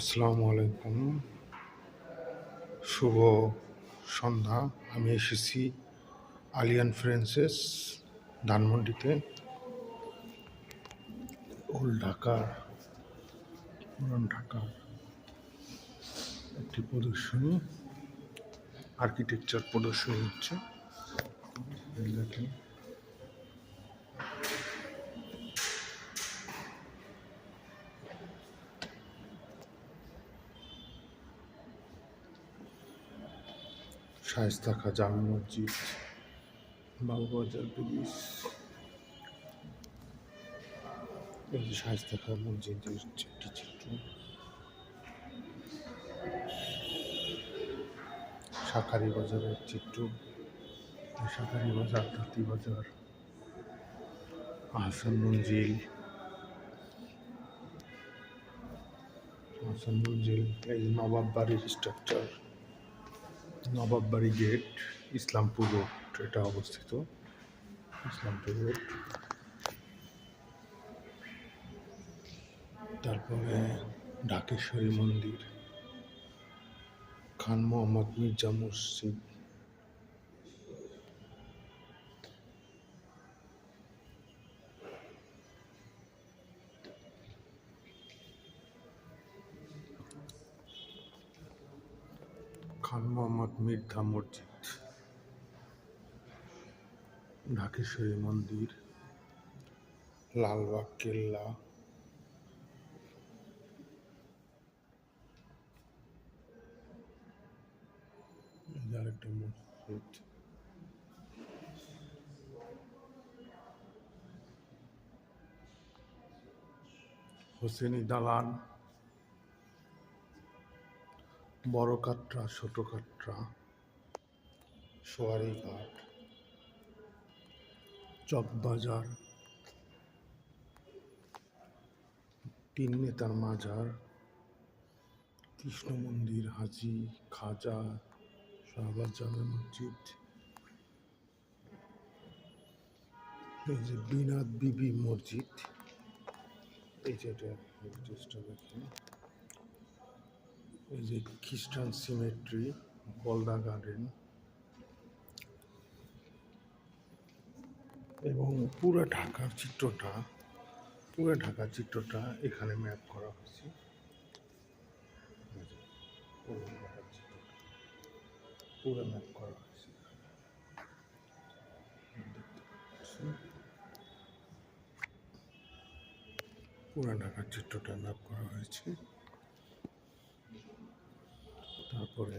আসসালামু আলাইকুম। শুভ সন্ধ্যা। আমি এসেছি আলিয়ান ফ্রেন্সেস, ধানমন্ডিতে, ওল্ড ঢাকার, পুরান ঢাকার একটি প্রদর্শনী আর্কিটেকচার প্রদর্শনী হচ্ছে। দেখেন। শায়স্তা খা, জামে মসজিদ। বাবুবাজার ব্রিজ এই শায়স্তা খা মসজিদের একটি চিত্র শাকারি বাজারের চিত্র শাকারি বাজার তাঁতি বাজার। আহসান মঞ্জিল। আহসান মঞ্জিল, এই নবাব বাড়ির স্ট্রাকচার নবাব বাড়ি গেট, ইসলামপুর রোড, এটা অবস্থিত। ইসলামপুর রোড। তারপরে ঢাকেশ্বরী মন্দির। খান মোহাম্মদ মির্জা মসজিদ খান মোহাম্মদ মির্ধা মসজিদ। ঢাকেশ্বরী মন্দির লালবাগ কেল্লা। আরেকটা মসজিদ। হোসেনি দালান। বড় কাটরা ছোট কাটরা সোয়ারি ঘাট চকবাজার তিন নেতার মাজার, কৃষ্ণ মন্দির, হাজি, খাজা, শাহবাজ জামে মসজিদ, এই যে বিনাদ বিবি মসজিদ, এই যে এটা মসজিদটা দেখেন এই যে খ্রিস্টান সিমেট্রি বলদা গার্ডেন এবং পুরো ঢাকার চিত্রটা, পুরো ঢাকার চিত্রটা এখানে ম্যাপ করা হয়েছে। পুরো ম্যাপ করা হয়েছে। পুরো ঢাকার চিত্রটা ম্যাপ করা হয়েছে। তারপরে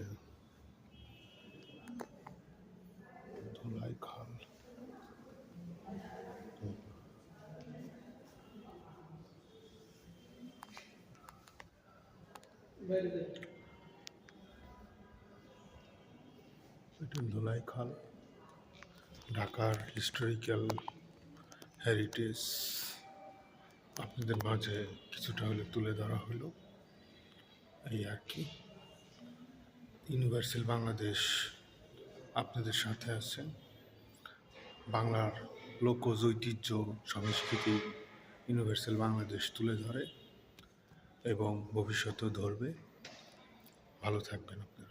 ধুলাই খাল। ধুলাই খাল। ঢাকার হিস্টোরিক্যাল হেরিটেজ আপনাদের মাঝে কিছুটা হলে তুলে ধরা হলো। এই আর কি। ইউনিভার্সাল বাংলাদেশ আপনাদের সাথে আছেন। বাংলার লোকজ ঐতিহ্য সংস্কৃতি ইউনিভার্সাল বাংলাদেশ তুলে ধরে এবং ভবিষ্যতেও ধরবে। ভালো থাকবেন আপনি